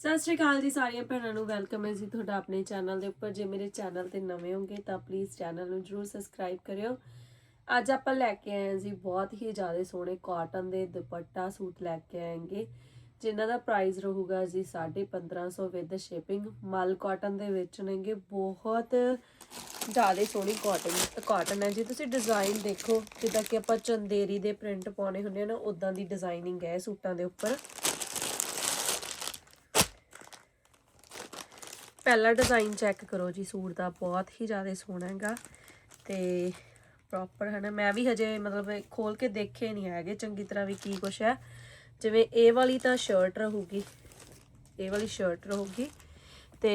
ਸਤਿ ਸ਼੍ਰੀ ਅਕਾਲ ਜੀ ਸਾਰੀਆਂ ਭੈਣਾਂ ਨੂੰ ਵੈਲਕਮ ਹੈ ਜੀ ਤੁਹਾਡਾ ਆਪਣੇ ਚੈਨਲ ਦੇ ਉੱਪਰ। ਜੇ ਮੇਰੇ ਚੈਨਲ ਤੇ ਨਵੇਂ ਹੋਗੇ ਤਾਂ ਪਲੀਜ਼ ਚੈਨਲ ਨੂੰ ਜਰੂਰ ਸਬਸਕ੍ਰਾਈਬ ਕਰਿਓ। ਅੱਜ ਆਪਾਂ ਲੈ ਕੇ ਆਏ ਹਾਂ ਜੀ ਬਹੁਤ ਹੀ ਜ਼ਿਆਦਾ ਸੋਹਣੇ ਕਾਟਨ ਦੇ ਦੁਪੱਟਾ ਸੂਟ ਲੈ ਕੇ ਆਏਗੇ, ਜਿਨ੍ਹਾਂ ਦਾ ਪ੍ਰਾਈਸ ਰਹੂਗਾ ਜੀ 1550 ਵਿਦ ਸ਼ਿਪਿੰਗ ਮਲ ਕਾਟਨ ਦੇ ਵਿੱਚ ਨੇਗੇ, ਬਹੁਤ ਜ਼ਿਆਦਾ ਸੋਹਣੀ ਕਾਟਨ ਕਾਟਨ ਹੈ ਜੀ। ਤੁਸੀਂ ਡਿਜ਼ਾਈਨ ਦੇਖੋ, ਜਿੱਦਾਂ ਕਿ ਆਪਾਂ ਚੰਦੇਰੀ ਦੇ ਪ੍ਰਿੰਟ ਪਾਉਣੇ ਹੁੰਦੇ ਆ ਨਾ ਉਦਾਂ ਦੀ ਡਿਜ਼ਾਈਨਿੰਗ ਹੈ ਸੂਟਾਂ ਦੇ ਉੱਪਰ। ਪਹਿਲਾ ਡਿਜ਼ਾਈਨ ਚੈੱਕ ਕਰੋ ਜੀ, ਸੂਟ ਦਾ ਬਹੁਤ ਹੀ ਜ਼ਿਆਦਾ ਸੋਹਣਾ ਹੈਗਾ ਤੇ ਪ੍ਰੋਪਰ ਹੈ ਨਾ। ਮੈਂ ਵੀ ਹਜੇ ਮਤਲਬ ਖੋਲ ਕੇ ਦੇਖੇ ਨਹੀਂ ਹੈਗੇ, ਚੰਗੀ ਤਰ੍ਹਾਂ ਵੀ ਕੀ ਕੁਛ ਹੈ। ਜਿਵੇਂ ਇਹ ਵਾਲੀ ਤਾਂ ਸ਼ਰਟ ਰਹੂਗੀ, ਇਹ ਵਾਲੀ ਸ਼ਰਟ ਰਹੂਗੀ ਤੇ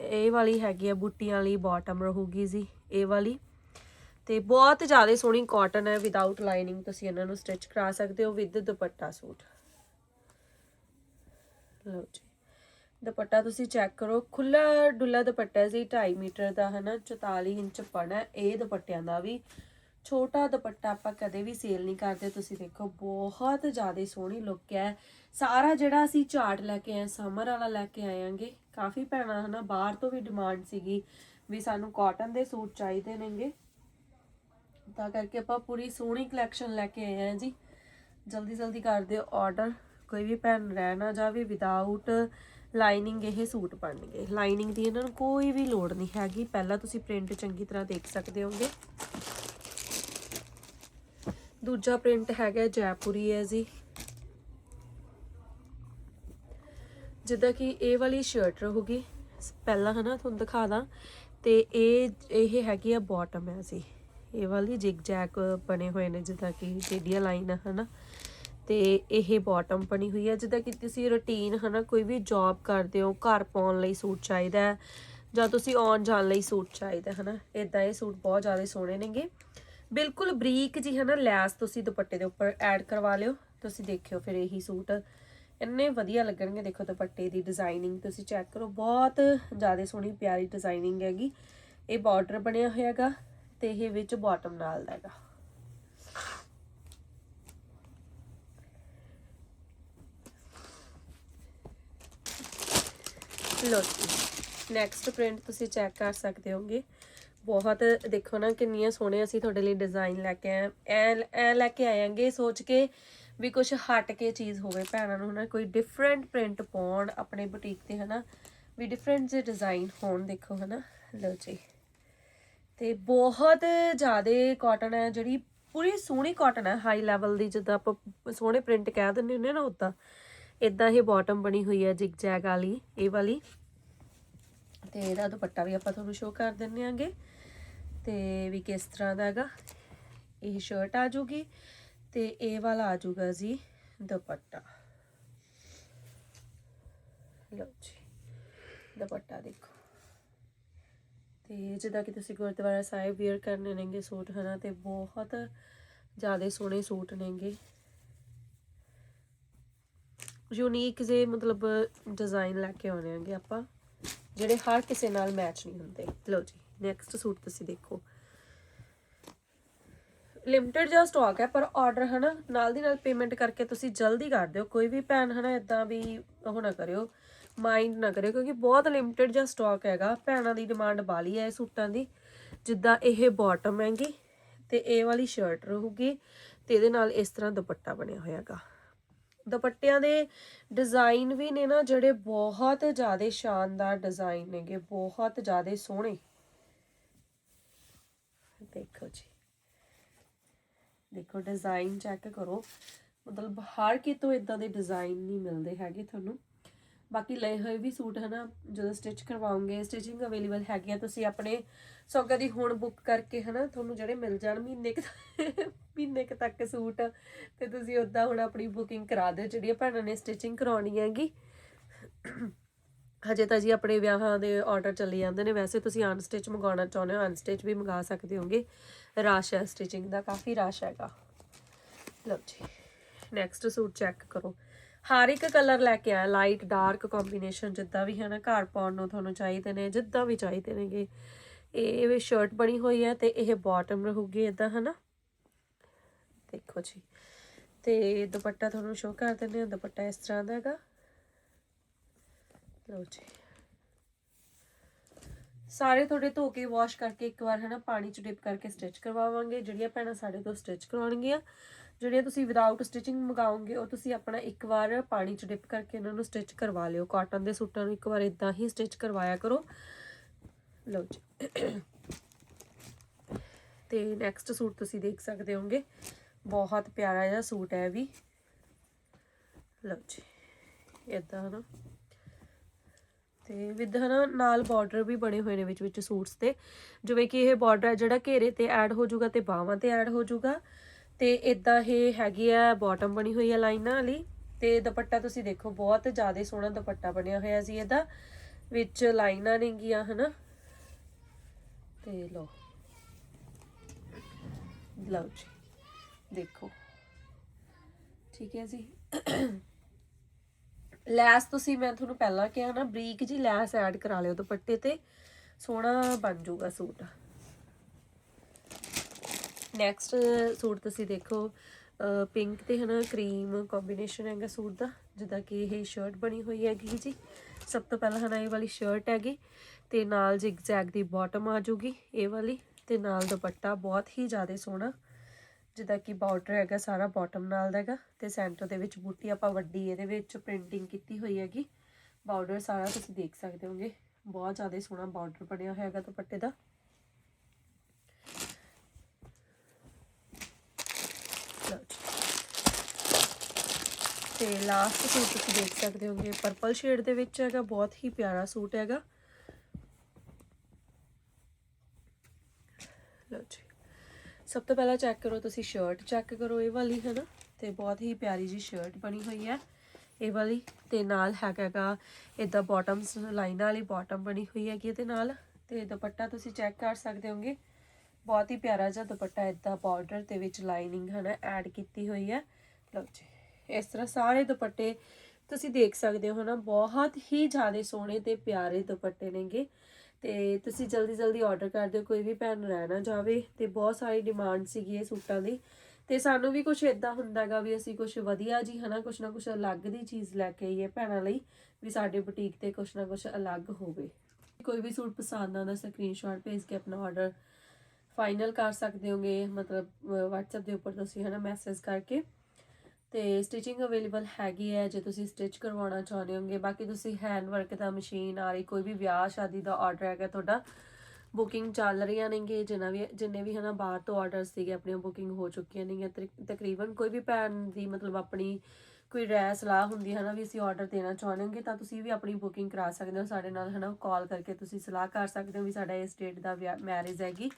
ਇਹ ਵਾਲੀ ਹੈਗੀ ਆ ਬੁੱਟੀਆਂ ਵਾਲੀ ਬਾਟਮ ਰਹੂਗੀ ਜੀ, ਇਹ ਵਾਲੀ। ਤੇ ਬਹੁਤ ਜ਼ਿਆਦਾ ਸੋਹਣੀ ਕਾਟਨ ਹੈ ਵਿਦਆਊਟ ਲਾਈਨਿੰਗ ਤੁਸੀਂ ਇਹਨਾਂ ਨੂੰ ਸਟਿਚ ਕਰਾ ਸਕਦੇ ਹੋ ਵਿਦ ਦੁਪੱਟਾ ਸੂਟ। ਲਓ ਜੀ। ਦੁਪੱਟਾ ਤੁਸੀਂ ਚੈੱਕ ਕਰੋ। ਖੁੱਲਾ ਡੁੱਲਾ ਦੁਪੱਟਾ ਜੀ 2.5 ਮੀਟਰ ਦਾ ਹੈ ਨਾ 44 ਇੰਚ ਪਣਾ ਇਹ ਦੁਪੱਟਿਆਂ ਦਾ ਵੀ। ਛੋਟਾ ਦੁਪੱਟਾ ਆਪਾਂ ਕਦੇ ਵੀ ਸੇਲ ਨਹੀਂ ਕਰਦੇ, ਤੁਸੀਂ ਦੇਖੋ, ਬਹੁਤ ਜ਼ਿਆਦਾ ਸੋਹਣੀ ਲੁੱਕ ਹੈ। ਸਾਰਾ ਜਿਹੜਾ ਅਸੀਂ ਚਾਰਟ ਲੈ ਕੇ ਆਏ, ਸਮਰ ਵਾਲਾ ਲੈ ਕੇ ਆਏਾਂਗੇ ਕਾਫੀ ਭੈਣਾਂ ਹਨਾ, ਬਾਹਰ ਤੋਂ ਵੀ ਡਿਮਾਂਡ ਸੀਗੀ ਵੀ ਸਾਨੂੰ ਕਾਟਨ ਦੇ ਸੂਟ ਚਾਹੀਦੇ ਨੇਗੇ। ਤਾਂ ਕਰਕੇ ਆਪਾਂ ਪੂਰੀ ਸੋਹਣੀ ਕਲੈਕਸ਼ਨ ਲੈ ਕੇ ਆਏ ਹਾਂ ਜੀ। ਜਲਦੀ ਜਲਦੀ ਕਰ ਦਿਓ ਆਰਡਰ ਕੋਈ ਵੀ ਭੈਣ ਰਹਿ ਨਾ ਜਾਵੇ ਵਿਦਆਊਟ ਲਾਈਨਿੰਗ ਇਹ ਸੂਟ ਬਣਨਗੇ। ਲਾਈਨਿੰਗ ਦੀ ਇਹਨਾਂ ਨੂੰ ਕੋਈ ਵੀ ਲੋੜ ਨਹੀਂ ਹੈਗੀ। ਪਹਿਲਾਂ ਤੁਸੀਂ ਪ੍ਰਿੰਟ ਚੰਗੀ ਤਰ੍ਹਾਂ ਦੇਖ ਸਕਦੇ ਹੋਗੇ ਦੂਜਾ ਪ੍ਰਿੰਟ ਹੈਗਾ ਜੈਪੁਰੀ ਹੈ ਜੀ। ਜਿੱਦਾਂ ਕਿ ਇਹ ਵਾਲੀ ਸ਼ਰਟ ਰਹੂਗੀ। ਪਹਿਲਾਂ ਹਨਾ ਤੁਹਾਨੂੰ ਦਿਖਾ ਦਾਂ। ਤੇ ਇਹ ਇਹ ਹੈਗੀ ਆ ਬਾਟਮ ਹੈ ਜੀ। ਇਹ ਵਾਲੀ ਜਿਗ ਜੈਕ ਬਣੇ ਹੋਏ ਨੇ, ਜਿੱਦਾਂ ਕਿ ਟੇਡੀਆਂ ਲਾਈਨ ਹਨਾ। ਤੇ ਇਹ ਬਾਟਮ ਬਣੀ ਹੋਈ ਹੈ। ਜਿੱਦਾਂ ਕਿ ਤੁਸੀਂ ਰੁਟੀਨ ਹਨਾ, ਕੋਈ ਵੀ ਜੌਬ ਕਰਦੇ ਹੋ, ਘਰ ਪਾਉਣ ਲਈ ਸੂਟ ਚਾਹੀਦਾ ਹੈ ਜਾਂ ਤੁਸੀਂ ਆਉਣ ਜਾਣ ਲਈ ਸੂਟ ਚਾਹੀਦਾ ਹਨਾ ਇਦਾਂ ਇਹ ਸੂਟ ਬਹੁਤ ਜ਼ਿਆਦਾ ਸੋਹਣੇ ਨੇਗੇ। ਬਿਲਕੁਲ ਬਰੀਕ ਜੀ ਹਨਾ, ਲੈਸ ਤੁਸੀਂ ਦੁਪੱਟੇ ਦੇ ਉੱਪਰ ਐਡ ਕਰਵਾ ਲਿਓ। ਤੁਸੀਂ ਦੇਖਿਓ ਫਿਰ ਇਹੀ ਸੂਟ। ਇੰਨੇ ਵਧੀਆ ਲੱਗਣਗੇ, ਦੇਖੋ ਦੁਪੱਟੇ ਦੀ ਡਿਜ਼ਾਈਨਿੰਗ ਤੁਸੀਂ ਚੈੱਕ ਕਰੋ। ਬਹੁਤ ਜ਼ਿਆਦਾ ਸੋਹਣੀ, ਪਿਆਰੀ ਡਿਜ਼ਾਈਨਿੰਗ ਹੈਗੀ। ਇਹ ਬਾਰਡਰ ਬਣਿਆ ਹੋਇਆ ਹੈਗਾ ਤੇ ਇਹ ਵਿੱਚ ਬਾਟਮ ਨਾਲ ਦਾ ਹੈਗਾ। ਲੋ ਜੀ। ਨੈਕਸਟ ਪ੍ਰਿੰਟ ਤੁਸੀਂ ਚੈੱਕ ਕਰ ਸਕਦੇ ਹੋਗੇ। ਬਹੁਤ ਦੇਖੋ ਨਾ, ਕਿੰਨੀਆਂ ਸੋਹਣੀਆਂ ਅਸੀਂ ਤੁਹਾਡੇ ਲਈ ਡਿਜ਼ਾਈਨ ਲੈ ਕੇ ਆਏ ਐ ਐ ਲੈ ਕੇ ਆਏਾਂਗੇ ਸੋਚ ਕੇ ਵੀ ਕੁਝ ਹਟ ਕੇ ਚੀਜ਼ ਹੋਵੇ ਭੈਣਾਂ ਨੂੰ ਨਾ ਕੋਈ ਡਿਫਰੈਂਟ ਪ੍ਰਿੰਟ ਪਾਉਣ ਆਪਣੇ ਬੁਟੀਕ ਤੇ, ਹਨਾ। ਵੀ ਡਿਫਰੈਂਟ ਜੇ ਡਿਜ਼ਾਈਨ ਹੋਣ, ਦੇਖੋ, ਹਨਾ। ਲੋ ਜੀ। ਤੇ ਬਹੁਤ ਜ਼ਿਆਦਾ ਕਾਟਨ ਹੈ, ਜਿਹੜੀ ਪੂਰੀ ਸੋਹਣੀ ਕਾਟਨ ਹੈ ਹਾਈ ਲੈਵਲ ਦੀ, ਜਿੱਦਾਂ ਆਪਾਂ ਸੋਹਣੇ ਪ੍ਰਿੰਟ ਕਹਿ ਦਿੰਦੇ ਹੁੰਦੇ ਨਾ, ਉਦਾਂ। ਇਦਾਂ ਹੀ ਬਾਟਮ ਬਣੀ ਹੋਈ ਹੈ ਜਿਗ ਜੈਗ ਵਾਲੀ, ਇਹ ਵਾਲੀ। ਤੇ ਇਹਦਾ ਦੁਪੱਟਾ ਵੀ ਆਪਾਂ ਤੁਹਾਨੂੰ ਸ਼ੋਅ ਕਰ ਦਿੰਨੇ ਆਂਗੇ। ਤੇ ਵੀ ਕਿਸ ਤਰ੍ਹਾਂ ਦਾ ਹੈਗਾ। ਇਹ ਸ਼ਰਟ ਆ ਜੂਗੀ ਤੇ ਇਹ ਵਾਲਾ ਆ ਜੂਗਾ ਜੀ ਦੁਪੱਟਾ। ਲਓ ਜੀ, ਦੁਪੱਟਾ ਦੇਖੋ। ਤੇ ਜਿੱਦਾਂ ਕਿ ਤੁਸੀਂ ਗੁਰਦੁਆਰਾ ਸਾਹਿਬ ਵੇਅਰ ਕਰਨੇ ਨੇਗੇ ਸੂਟ, ਹਨਾ, ਤੇ ਬਹੁਤ ਜ਼ਿਆਦਾ ਸੋਹਣੇ ਸੂਟ ਨੇਗੇ। ਯੂਨੀਕ ਜੇ ਮਤਲਬ ਡਿਜ਼ਾਈਨ ਲੈ ਕੇ ਆਉਣੇ ਆਂਗੇ ਆਪਾਂ, ਜਿਹੜੇ ਹਰ ਕਿਸੇ ਨਾਲ ਮੈਚ ਨਹੀਂ ਹੁੰਦੇ। ਲਓ ਜੀ ਨੈਕਸਟ ਸੂਟ ਤੁਸੀਂ ਦੇਖੋ। ਲਿਮਟਿਡ ਜਿਹਾ ਸਟਾਕ ਹੈ, ਪਰ ਆਰਡਰ ਹਨਾ, ਨਾਲ ਦੀ ਨਾਲ ਪੇਮੈਂਟ ਕਰਕੇ ਤੁਸੀਂ ਜਲਦੀ ਕਰ ਦਿਓ। ਕੋਈ ਵੀ ਭੈਣ ਹਨਾ ਇਦਾਂ ਵੀ ਉਹ ਨਾ ਕਰਿਓ ਮਾਈਂਡ ਨਾ ਕਰਿਓ, ਕਿਉਂਕਿ ਬਹੁਤ ਲਿਮਟਿਡ ਜਿਹਾ ਸਟਾਕ ਹੈਗਾ। ਭੈਣਾਂ ਦੀ ਡਿਮਾਂਡ ਬਾਲੀ ਹੈ ਇਹ ਸੂਟਾਂ ਦੀ। ਜਿੱਦਾਂ ਇਹ ਬਾਟਮ ਹੈਗੀ, ਤੇ ਇਹ ਵਾਲੀ ਸ਼ਰਟ ਰਹੂਗੀ, ਤੇ ਇਹਦੇ ਨਾਲ ਇਸ ਤਰ੍ਹਾਂ ਦੁਪੱਟਾ ਬਣਿਆ ਹੋਇਆਗਾ। ਦੁਪੱਟਿਆਂ ਦੇ ਡਿਜ਼ਾਈਨ ਵੀ ਨੇ ਨਾ ਜਿਹੜੇ ਬਹੁਤ ਜ਼ਿਆਦਾ ਸ਼ਾਨਦਾਰ ਡਿਜ਼ਾਈਨ ਨੇਗੇ, ਬਹੁਤ ਜ਼ਿਆਦਾ ਸੋਹਣੇ। ਦੇਖੋ ਜੀ। ਦੇਖੋ ਡਿਜ਼ਾਈਨ ਚੈੱਕ ਕਰੋ। ਮਤਲਬ ਹਰ ਕਿਤੋਂ ਇਦਾਂ ਦੇ ਡਿਜ਼ਾਈਨ ਨਹੀਂ ਮਿਲਦੇ ਹੈਗੇ ਤੁਹਾਨੂੰ। ਬਾਕੀ ਲਏ ਹੋਏ ਵੀ ਸੂਟ ਹਨਾ, ਜਦੋਂ ਸਟਿਚ ਕਰਵਾਉਂਗੇ ਸਟਿਚਿੰਗ ਅਵੇਲੇਬਲ ਹੈਗੀ ਆ, ਤੁਸੀਂ ਆਪਣੇ ਸੌਗਾ ਦੀ ਹੁਣ ਬੁੱਕ ਕਰਕੇ ਹਨਾ, ਤੁਹਾਨੂੰ ਜਿਹੜੇ ਮਿਲ ਜਾਣ ਮਹੀਨੇ ਕੁ ਮਹੀਨੇ ਕੁ ਤੱਕ ਸੂਟ, ਤੇ ਤੁਸੀਂ ਉਦਾਂ ਹੁਣ ਆਪਣੀ ਬੁਕਿੰਗ ਕਰਾ ਦਿਓ, ਜਿਹੜੀਆਂ ਭੈਣਾਂ ਨੇ ਸਟਿਚਿੰਗ ਕਰਾਉਣੀ ਹੈਗੀ। ਹਜੇ ਤਾਂ ਜੀ ਆਪਣੇ ਵਿਆਹਾਂ ਦੇ ਆਰਡਰ ਚੱਲੀ ਜਾਂਦੇ ਨੇ, ਵੈਸੇ ਤੁਸੀਂ ਅਨਸਟਿਚ ਮੰਗਾਉਣਾ ਚਾਹੁੰਦੇ ਹੋ ਅਨਸਟਿਚ ਵੀ ਮੰਗਾ ਸਕਦੇ ਹੋਗੇ। ਰਸ਼ ਹੈ ਸਟਿਚਿੰਗ ਦਾ ਕਾਫੀ ਰਸ਼ ਹੈਗਾ। ਲਓ ਜੀ ਨੈਕਸਟ ਸੂਟ ਚੈੱਕ ਕਰੋ। ਹਰ ਇੱਕ ਕਲਰ ਲੈ ਕੇ ਆਇਆ ਲਾਈਟ ਡਾਰਕ ਕੰਬੀਨੇਸ਼ਨ ਜਿੱਦਾਂ ਵੀ ਹੈ ਨਾ, ਘਰ ਪਾਉਣ ਨੂੰ ਤੁਹਾਨੂੰ ਚਾਹੀਦੇ ਨੇ, ਜਿੱਦਾਂ ਵੀ ਚਾਹੀਦੇ ਨੇਗੇ। ਇਹ ਵੀ ਸ਼ਰਟ ਬਣੀ ਹੋਈ ਹੈ ਤੇ ਇਹ ਬਾਟਮ ਰਹੂਗੀ ਇਦਾਂ ਹਨਾ? ਦੇਖੋ ਜੀ। ਤੇ ਦੁਪੱਟਾ ਤੁਹਾਨੂੰ ਸ਼ੋਅ ਕਰ ਦਿੰਦੇ ਹਾਂ, ਦੁਪੱਟਾ ਇਸ ਤਰ੍ਹਾਂ ਦਾ ਹੈਗਾ। ਲਓ ਜੀ। ਸਾਰੇ ਤੁਹਾਡੇ ਧੋ ਕੇ ਵਾਸ਼ ਕਰਕੇ ਇੱਕ ਵਾਰ, ਹਨਾ, ਪਾਣੀ ਚ ਡਿਪ ਕਰਕੇ ਸਟਿਚ ਕਰਵਾਵਾਂਗੇ। ਜਿਹੜੀਆਂ ਭੈਣਾਂ ਸਾਡੇ ਤੋਂ ਸਟਿਚ ਕਰਵਾਉਣਗੀਆਂ ਜਿਹੜੀਆਂ ਤੁਸੀਂ ਵਿਦਆਊਟ ਸਟਿਚਿੰਗ ਮੰਗਾਓਗੇ, ਉਹ ਤੁਸੀਂ ਆਪਣਾ ਇੱਕ ਵਾਰ ਪਾਣੀ ਚ ਡਿਪ ਕਰਕੇ ਇਹਨਾਂ ਨੂੰ ਸਟਿਚ ਕਰਵਾ ਲਿਓ। ਕਾਟਨ ਦੇ ਸੂਟਾਂ ਨੂੰ ਇੱਕ ਵਾਰ ਇਦਾਂ ਹੀ ਸਟਿਚ ਕਰਵਾਇਆ ਕਰੋ। ਲਓ ਜੀ। ਤੇ ਨੈਕਸਟ ਸੂਟ ਤੁਸੀਂ ਦੇਖ ਸਕਦੇ ਹੋਗੇ। ਬਹੁਤ ਪਿਆਰਾ ਜਿਹਾ ਸੂਟ ਹੈ ਇਹ ਵੀ। ਲਓ ਜੀ। ਇਦਾਂ ਹਨਾ। ਤੇ ਵਿਦ ਹਨਾ ਨਾਲ ਬਾਰਡਰ ਵੀ ਬਣੇ ਹੋਏ ਨੇ ਵਿੱਚ ਵਿੱਚ ਸੂਟਸ ਤੇ। ਜਿਵੇਂ ਕਿ ਇਹ ਬਾਰਡਰ ਹੈ ਜਿਹੜਾ ਘੇਰੇ ਤੇ ਐਡ ਹੋ ਜਾਊਗਾ ਤੇ ਬਾਹਾਂ ਤੇ ਐਡ ਹੋ ਜਾਊਗਾ। ਤੇ ਇਦਾਂ ਇਹ ਹੈਗੀ ਆ ਬਾਟਮ ਬਣੀ ਹੋਈ ਹੈ ਲਾਈਨਾਂ ਵਾਲੀ ਤੇ ਦੁਪੱਟਾ ਤੁਸੀਂ ਦੇਖੋ, ਬਹੁਤ ਜ਼ਿਆਦਾ ਸੋਹਣਾ ਦੁਪੱਟਾ ਬਣਿਆ ਹੋਇਆ ਸੀ ਇਹਦਾ, ਵਿੱਚ ਲਾਈਨਾਂ ਨੇਗੀਆਂ ਹਨਾ? ਤੇ ਲਓ। ਲਓ ਜੀ, ਦੇਖੋ। ਠੀਕ ਹੈ ਜੀ। ਲੈਸ ਤੁਸੀਂ, ਮੈਂ ਤੁਹਾਨੂੰ ਪਹਿਲਾਂ ਕਿਹਾ ਨਾ, ਬਰੀਕ ਜੀ ਲੈਸ ਐਡ ਕਰਾ ਲਿਓ ਦੁਪੱਟੇ ਤੇ, ਸੋਹਣਾ ਬਣ ਜਾਊਗਾ ਸੂਟ। ਨੈਕਸਟ ਸੂਟ ਤੁਸੀਂ ਦੇਖੋ ਪਿੰਕ ਤੇ ਹਨਾ ਕਰੀਮ ਕੰਬੀਨੇਸ਼ਨ ਹੈਗਾ ਸੂਟ ਦਾ, ਜਿੱਦਾਂ ਕਿ ਇਹ ਸ਼ਰਟ ਬਣੀ ਹੋਈ ਹੈਗੀ ਜੀ। ਸਭ ਤੋਂ ਪਹਿਲਾਂ ਹਨਾ ਇਹ ਵਾਲੀ ਸ਼ਰਟ ਹੈਗੀ, ਤੇ ਨਾਲ ਜ਼ਿਗਜ਼ੈਗ ਦੀ ਬਾਟਮ ਆ ਜੂਗੀ ਇਹ ਵਾਲੀ, ਤੇ ਨਾਲ ਦੁਪੱਟਾ ਬਹੁਤ ਹੀ ਜ਼ਿਆਦਾ ਸੋਹਣਾ, ਜਿੱਦਾਂ ਕਿ ਬਾਰਡਰ ਹੈਗਾ ਸਾਰਾ ਬਾਟਮ ਨਾਲ ਦਾ ਹੈਗਾ, ਤੇ ਸੈਂਟਰ ਦੇ ਵਿੱਚ ਬੂਟੀ ਆਪਾਂ ਵੱਡੀ ਇਹਦੇ ਵਿੱਚ ਪ੍ਰਿੰਟਿੰਗ ਕੀਤੀ ਹੋਈ ਹੈਗੀ। ਬਾਰਡਰ ਸਾਰਾ ਤੁਸੀਂ ਦੇਖ ਸਕਦੇ ਹੋਗੇ, ਬਹੁਤ ਜ਼ਿਆਦਾ ਸੋਹਣਾ ਬਾਰਡਰ ਬਣਿਆ ਹੋਇਆ ਹੈਗਾ ਦੁਪੱਟੇ ਦਾ ਲਓ ਜੀ। ਤੇ ਲਾਸਟ ਸੂਟ ਤੁਸੀਂ ਦੇਖ ਸਕਦੇ ਹੋਗੇ ਪਰਪਲ ਸ਼ੇਡ ਦੇ ਵਿੱਚ ਹੈਗਾ, ਬਹੁਤ ਹੀ ਪਿਆਰਾ ਸੂਟ ਹੈਗਾ। ਲਓ ਜੀ। ਸਭ ਤੋਂ ਪਹਿਲਾਂ ਚੈੱਕ ਕਰੋ ਤੁਸੀਂ ਸ਼ਰਟ ਚੈੱਕ ਕਰੋ ਇਹ ਵਾਲੀ ਹੈ ਨਾ ਤੇ ਬਹੁਤ ਹੀ ਪਿਆਰੀ ਜੀ ਸ਼ਰਟ ਬਣੀ ਹੋਈ ਹੈ। ਇਹ ਵਾਲੀ ਤੇ ਨਾਲ ਹੈਗਾਗਾ ਇਦਾਂ ਬਾਟਮਸ ਲਾਈਨਾਂ ਵਾਲੀ ਬਾਟਮ ਬਣੀ ਹੋਈ ਹੈਗੀ ਇਹਦੇ ਨਾਲ। ਤੇ ਦੁਪੱਟਾ ਤੁਸੀਂ ਚੈੱਕ ਕਰ ਸਕਦੇ ਹੋਗੇ। ਬਹੁਤ ਹੀ ਪਿਆਰਾ ਜਿਹਾ ਦੁਪੱਟਾ ਇਦਾਂ ਬਾਰਡਰ ਦੇ ਵਿੱਚ ਲਾਈਨਿੰਗ ਹੈ ਨਾ ਐਡ ਕੀਤੀ ਹੋਈ ਹੈ। ਲਓ ਜੀ। ਇਸ ਤਰ੍ਹਾਂ ਸਾਰੇ ਦੁਪੱਟੇ ਤੁਸੀਂ ਦੇਖ ਸਕਦੇ ਹੋ ਨਾ, ਬਹੁਤ ਹੀ ਜ਼ਿਆਦਾ ਸੋਹਣੇ ਤੇ ਪਿਆਰੇ ਦੁਪੱਟੇ ਨੇਗੇ। ਤੇ ਤੁਸੀਂ ਜਲਦੀ ਜਲਦੀ ਆਰਡਰ ਕਰ ਦਿਓ, ਕੋਈ ਵੀ ਭੈਣ ਰਹਿ ਨਾ ਜਾਵੇ ਤੇ ਬਹੁਤ ਸਾਰੀ ਡਿਮਾਂਡ ਸੀਗੀ ਇਹ ਸੂਟਾਂ ਦੀ। ਤੇ ਸਾਨੂੰ ਵੀ ਕੁਝ ਇਦਾਂ ਹੁੰਦਾਗਾ ਵੀ ਅਸੀਂ ਕੁਝ ਵਧੀਆ ਜੀ ਹਨਾ ਕੁਝ ਨਾ ਕੁਝ ਅਲੱਗ ਦੀ ਚੀਜ਼ ਲੈ ਕੇ ਆਈਏ ਭੈਣਾਂ ਲਈ, ਵੀ ਸਾਡੇ ਬੁਟੀਕ ਤੇ ਕੁਝ ਨਾ ਕੁਝ ਅਲੱਗ ਹੋਵੇ। ਕੋਈ ਵੀ ਸੂਟ ਪਸੰਦ ਆਉਂਦਾ ਸਕਰੀਨਸ਼ਾਟ ਭੇਜ ਕੇ ਆਪਣਾ ਆਰਡਰ ਫਾਈਨਲ ਕਰ ਸਕਦੇ ਹੋਗੇ, ਮਤਲਬ, ਅਹ WhatsApp ਦੇ ਉੱਪਰ ਤੁਸੀਂ ਹਨਾ ਮੈਸੇਜ ਕਰਕੇ। ਤੇ ਸਟਿਚਿੰਗ ਅਵੇਲੇਬਲ ਹੈਗੀ ਹੈ, ਜੇ ਤੁਸੀਂ ਸਟਿਚ ਕਰਵਾਉਣਾ ਚਾਹੁੰਦੇ ਹੋਗੇ, ਬਾਕੀ ਤੁਸੀਂ ਹੈਂਡ ਵਰਕ ਦਾ ਮਸ਼ੀਨ ਆ ਰਹੀ ਕੋਈ ਵੀ ਵਿਆਹ ਸ਼ਾਦੀ ਦਾ ਆਰਡਰ ਹੈਗਾ, ਤੁਹਾਡਾ ਬੁਕਿੰਗ ਚੱਲ ਰਹੀਆਂ ਨੇਗੇ ਜਿੰਨਾ ਵੀ, ਜਿੰਨੇ ਵੀ ਹਨਾ ਬਾਹਰ ਤੋਂ ਆਰਡਰ ਸੀਗੇ, ਆਪਣੀਆਂ ਬੁਕਿੰਗ ਹੋ ਚੁੱਕੀਆਂ ਨੇਗੀਆਂ ਤਕ- ਤਕਰੀਬਨ ਕੋਈ ਵੀ ਭੈਣ ਦੀ ਮਤਲਬ ਆਪਣੀ ਕੋਈ ਰਾਏ, ਸਲਾਹ ਹੁੰਦੀ ਹੈ ਨਾ ਵੀ ਅਸੀਂ ਆਰਡਰ ਦੇਣਾ ਚਾਹੁੰਦੇ ਹੋਗੇ, ਤਾਂ ਤੁਸੀਂ ਵੀ ਆਪਣੀ ਬੁਕਿੰਗ ਕਰਾ ਸਕਦੇ ਹੋ, ਸਾਡੇ ਨਾਲ ਹਨਾ ਕਾਲ ਕਰਕੇ ਤੁਸੀਂ ਸਲਾਹ ਕਰ ਸਕਦੇ ਹੋ ਵੀ ਸਾਡਾ ਇਸ ਡੇਟ ਦਾ ਮੈਰਿਜ ਹੈਗੀ।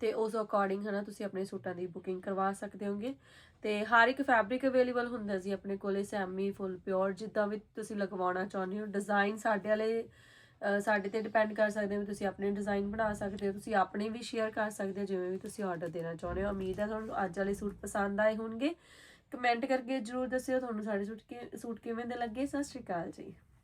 ਤੇ ਉਸ ਅਕੋਰਡਿੰਗ ਹਨਾ ਤੁਸੀਂ ਆਪਣੇ ਸੂਟਾਂ ਦੀ ਬੁਕਿੰਗ ਕਰਵਾ ਸਕਦੇ ਹੋਗੇ। ਤੇ ਹਰ ਇੱਕ ਫੈਬਰਿਕ ਅਵੇਲੇਬਲ ਹੁੰਦਾ ਜੀ ਆਪਣੇ ਕੋਲੇ ਸੈਮੀ ਫੁੱਲ ਪਿਓਰ ਜਿੱਦਾਂ ਵੀ ਤੁਸੀਂ ਲਗਵਾਉਣਾ ਚਾਹੁੰਦੇ ਹੋ। ਡਿਜ਼ਾਈਨ ਸਾਡੇ ਵਾਲੇ ਸਾਡੇ ਤੇ ਡਿਪੈਂਡ ਕਰ ਸਕਦੇ ਹੋ ਵੀ ਤੁਸੀਂ ਆਪਣੇ ਡਿਜ਼ਾਈਨ ਬਣਾ ਸਕਦੇ ਹੋ, ਤੁਸੀਂ ਆਪਣੇ ਵੀ ਸ਼ੇਅਰ ਕਰ ਸਕਦੇ ਹੋ, ਜਿਵੇਂ ਵੀ ਤੁਸੀਂ ਆਰਡਰ ਦੇਣਾ ਚਾਹੁੰਦੇ ਹੋ। ਉਮੀਦ ਹੈ ਤੁਹਾਨੂੰ ਅੱਜ ਵਾਲੇ ਸੂਟ ਪਸੰਦ ਆਏ ਹੋਣਗੇ। ਕਮੈਂਟ ਕਰਕੇ ਜਰੂਰ ਦੱਸਿਓ ਤੁਹਾਨੂੰ ਸਾਡੇ ਸੂਟ ਕਿ, ਸੂਟ ਕਿਵੇਂ ਦੇ ਲੱਗੇ। ਸਤਿ ਸ਼੍ਰੀ ਅਕਾਲ ਜੀ।